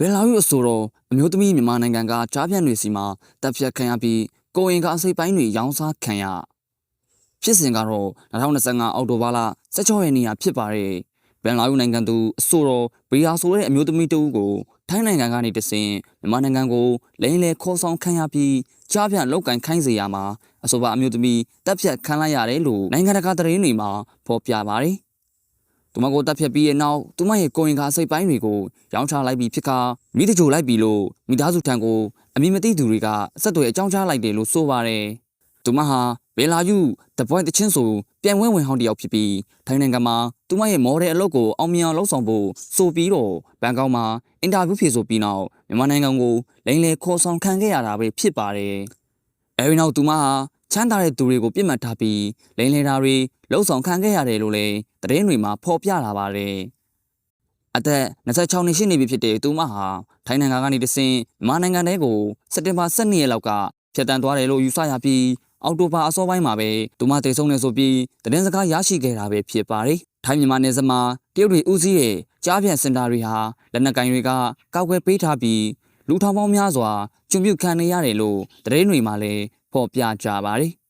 ဘယ်လာယူအဆိုတော့အမျိုးသမီးမြန်မာနိုင်ငံကကြားပြန်တွေစီမှာတပ်ဖြတ်ခံရပြီးကိုရင်ကအစိပ်ပိုင်းတွေရောင်းစားခံရဖြစ်စဉ်ကတော့2025အောက်တိုဘာလ16ရက်နေ့ကဖြစ်ပါတယ်ဘယ်လာယူနိုင်ငံသူအဆိုတော့ဘရီယာဆိုတဲ့အမျိုးသမီးတဦးကိုထိုင်းနိုင်ငံကနေတဆင်မြန်မာနိုင်ငံကိုလိန်လေခေါ်ဆောင်ခံရပြီးကြားပြန်လောက်ကန်ခိုင်းစေရမှာအဆိုပါအမျိုးသမီးတပ်ဖြတ်ခံလိုက်ရတယ်လို့နိုင်ငံတကာသတင်းတွေမှာဖော်ပြပါတယ် သူမကိုတပ်ဖြတ်ပြီးရဲ့နောက်သူမရဲ့ကိုရင်ကားစိတ်ပိုင်းတွေကိုရောင်းချလိုက်ပြီးဖြစ်ကာမိတကြိုလိုက်ပြီးလို့မိသားစုထံကိုအမည်မသိသူတွေကအဆက်အသွယ်အကြောင်းကြားလိုက်တယ်လို့ဆိုပါတယ်။သူမဟာဘယ်လာယူတပွိုင်းတချင်းဆိုပြန်ဝဲဝင်ဟောင်းတယောက်ဖြစ်ပြီးထိုင်းနိုင်ငံမှာသူမရဲ့မော်ဒယ်အလုပ်ကိုအောင်မြင်အောင်လုပ်ဆောင်ဖို့ဆိုပြီးတော့ဘန်ကောက်မှာအင်တာဗျူးဖြေဆိုပြီးနောက်မြန်မာနိုင်ငံကိုလိန်လေခေါ်ဆောင်ခံခဲ့ရတာပဲဖြစ်ပါတယ်။အဲဒီနောက်သူမဟာ ချမ်းသာတဲ့သူတွေကိုပြစ်မှတ်ထားပြီးလိန်လေတာတွေလှုပ်ဆောင်ခံခဲ့ရတယ်လို့လည်းသတင်းတွေမှာဖော်ပြလာပါတယ်။အသက်26နှစ်ရှိနေပြီဖြစ်တဲ့သူမဟာထိုင်းနိုင်ငံကနေတဆင့်မြန်မာနိုင်ငံထဲကိုစက်တင်ဘာ12ရက်လောက်ကဖြတ်တန်းသွားတယ်လို့ယူဆရပြီးအောက်တိုဘာအစောပိုင်းမှာပဲသူမတည်ဆုံနေဆိုပြီးသတင်းစကားရရှိခဲ့တာပဲဖြစ်ပါတယ်။ထိုင်းမြန်မာနယ်စပ်မှာတရုတ်တွေဦးစီးတဲ့ကြားဖြတ်စင်တာတွေဟာလက်နက်ကင်တွေကကောက်ွယ်ပေးထားပြီးလူထောင်ပေါင်းများစွာကျွံပြုတ်ခံနေရတယ်လို့သတင်းတွေမှာလည်း ဖော်ပြကြပါတယ်။